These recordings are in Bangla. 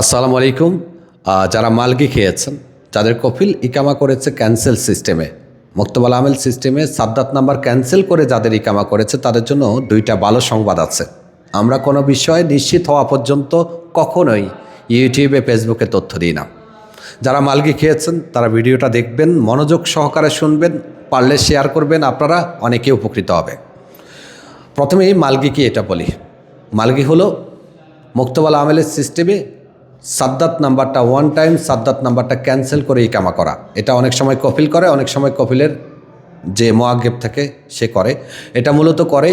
আসসালামু আলাইকুম। যারা মালগি খেয়েছেন, যাদের কফিল ইকামা করেছে ক্যান্সেল সিস্টেমে মুক্তবাল আমেল সিস্টেমে সাদ্দাত নাম্বার ক্যান্সেল করে যাদের ইকামা করেছে, তাদের জন্য দুইটা ভালো সংবাদ আছে। আমরা কোনো বিষয়ে নিশ্চিত হওয়া পর্যন্ত কখনোই ইউটিউবে, ফেসবুকে তথ্য দিই না। যারা মালগি খেয়েছেন, তারা ভিডিওটা দেখবেন, মনোযোগ সহকারে শুনবেন, পারলে শেয়ার করবেন, আপনারা অনেকে উপকৃত হবে। প্রথমেই মালগি কি এটা বলি? মালগি হলো মুক্তবাল আমেলের সিস্টেমে সাদ্দাত নাম্বারটা ওয়ান টাইম সাদ্দাত নাম্বারটা ক্যান্সেল করে ইকামা করা। এটা অনেক সময় কফিল করে, অনেক সময় কফিলের যে মোয়াগেব থাকে, সে করে। এটা মূলত করে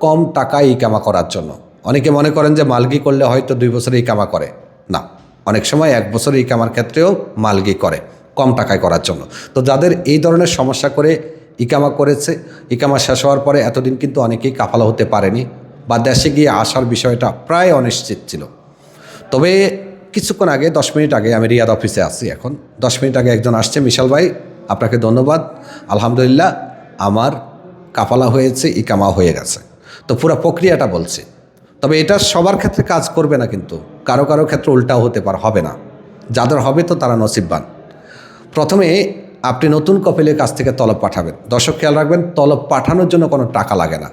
কম টাকায় ইকামা করার জন্য। অনেকে মনে করেন যে মালগি করলে হয়তো দুই বছরে ইকামা করে। না, অনেক সময় এক বছর ইকামার ক্ষেত্রেও মালগি করে কম টাকায় করার জন্য। তো যাদের এই ধরনের সমস্যা করে ইকামা করেছে ইকামা শেষ হওয়ার পরে এতদিন কিন্তু অনেকেই কাফালা হতে পারেনি বা দেশে গিয়ে আসার বিষয়টা প্রায় অনিশ্চিত ছিল। তবে কিছুক্ষণ আগে, দশ মিনিট আগে আমি রিয়াদ অফিসে আসছি এখন। দশ মিনিট আগে একজন আসছে, মিশাল ভাই, আপনাকে ধন্যবাদ। আলহামদুলিল্লাহ, আমার কাফালা হয়েছে, ইকামা হয়ে গেছে। তো পুরো প্রক্রিয়াটা বলছি। তবে এটা সবার ক্ষেত্রে কাজ করবে না কিন্তু। কারও কারও ক্ষেত্রে উল্টাও হতে পার, হবে না। যাদের হবে তো তারা নসিববান। প্রথমে আপনি নতুন কপিলের কাছ থেকে তলব পাঠাবেন। দর্শক খেয়াল রাখবেন, তলব পাঠানোর জন্য কোনো টাকা লাগে না।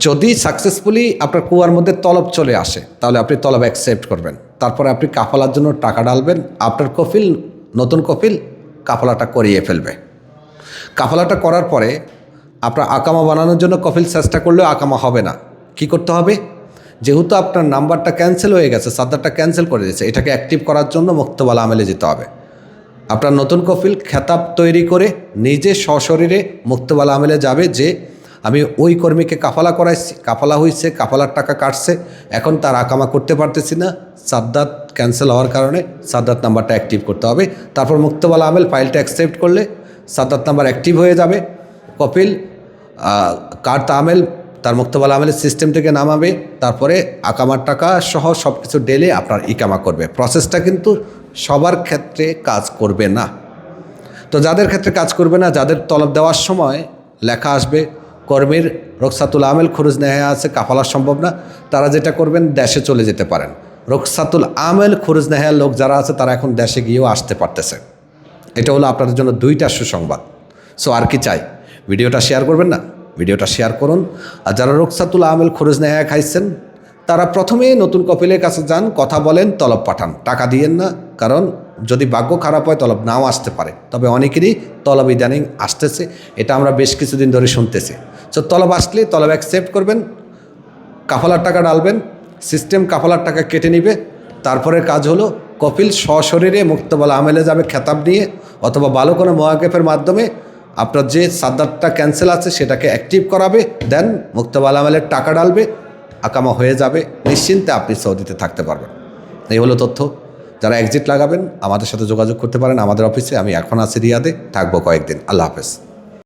যদি সাকসেসফুলি আপনার কুয়ার মধ্যে তলব চলে আসে, তাহলে আপনি তলব অ্যাকসেপ্ট করবেন। তারপরে আপনি কাফালার জন্য টাকা ডালবেন আপনার কফিল, নতুন কফিল কাফালাটা করিয়ে ফেলবে। কাফালাটা করার পরে আপনার আকামা বানানোর জন্য কফিল চেষ্টা করলেও আকামা হবে না। কি করতে হবে? যেহেতু আপনার নাম্বারটা ক্যান্সেল হয়ে গেছে সাদ্দারটা ক্যান্সেল করে দিয়েছে, এটাকে অ্যাক্টিভ করার জন্য মুক্তবালা আমেলে যেতে হবে। আপনার নতুন কফিল খেতাব তৈরি করে নিজে সশরীরে মুক্তবালা আমেলে যাবে যে আমি ওই কর্মীকে কাফালা করাইছি কাফালা হয়েছে কাফালার টাকা কাটছে এখন তার আকামা করতে পারতেছি না। সাদ্দাত ক্যান্সেল হওয়ার কারণে সাদ্দাত নাম্বারটা অ্যাক্টিভ করতে হবে। তারপর মুক্তবালা আমেল ফাইলটা অ্যাকসেপ্ট করলে সাদ্দাত নাম্বার অ্যাক্টিভ হয়ে যাবে। কপিল আহ, কার তামেল তার মুক্তবালা আমেলের সিস্টেম থেকে নামাবে। তারপরে আকামার টাকা সহ সব কিছু ডেলে আপনার ইকামা করবে। প্রসেসটা কিন্তু সবার ক্ষেত্রে কাজ করবে না। তো যাদের ক্ষেত্রে কাজ করবে না যাদের তলব দেওয়ার সময় লেখা আসবে কর্মীর রক্সাতুল আমেল খরচ নেওয়া আছে, কাফালা সম্ভব না। তারা যেটা করবেন, দেশে চলে যেতে পারেন। রক্সাতুল আমেল খরচ নেহার লোক যারা আছে, তারা এখন দেশে গিয়েও আসতে পারতেছে। এটা হলো আপনাদের জন্য দুইটা সুসংবাদ। সো আর কি চাই? ভিডিওটা শেয়ার করবেন না? ভিডিওটা শেয়ার করুন। আর যারা রক্সাতুল আমেল খরচ নেহা খাইছেন, তারা প্রথমে নতুন কপিলের কাছে যান, কথা বলেন, তলব পাঠান। টাকা দিয়েন না, কারণ যদি ভাগ্য খারাপ হয়, তলব নাও আসতে পারে। তবে অনেকেরই তলব ইদানিং আসতেছে, এটা আমরা বেশ কিছুদিন ধরে শুনতেছি। সো তলব আসলে তলব অ্যাকসেপ্ট করবেন, কাফলার টাকা ডালবেন সিস্টেম কাফলার টাকা কেটে নিবে তারপরে কাজ হলো কপিল সশরীরে মুক্তবালা আমেলে যাবে খেতাব নিয়ে, অথবা ভালো কোনো মোয়াকেফের মাধ্যমে আপনার যে সাদ্দারটা ক্যান্সেল আছে, সেটাকে অ্যাক্টিভ করাবে দেন মুক্তবালা আমেলের টাকা ডালবে আকামা হয়ে যাবে, নিশ্চিন্তে আপনি সৌদিতে থাকতে পারবেন। এই হলো তথ্য। যারা এক্সিট লাগাবেন, আমাদের সাথে যোগাযোগ করতে পারেন। আমাদের অফিসে আমি এখন আছি রিয়াদে, থাকব কয়েকদিন। আল্লাহ হাফেজ।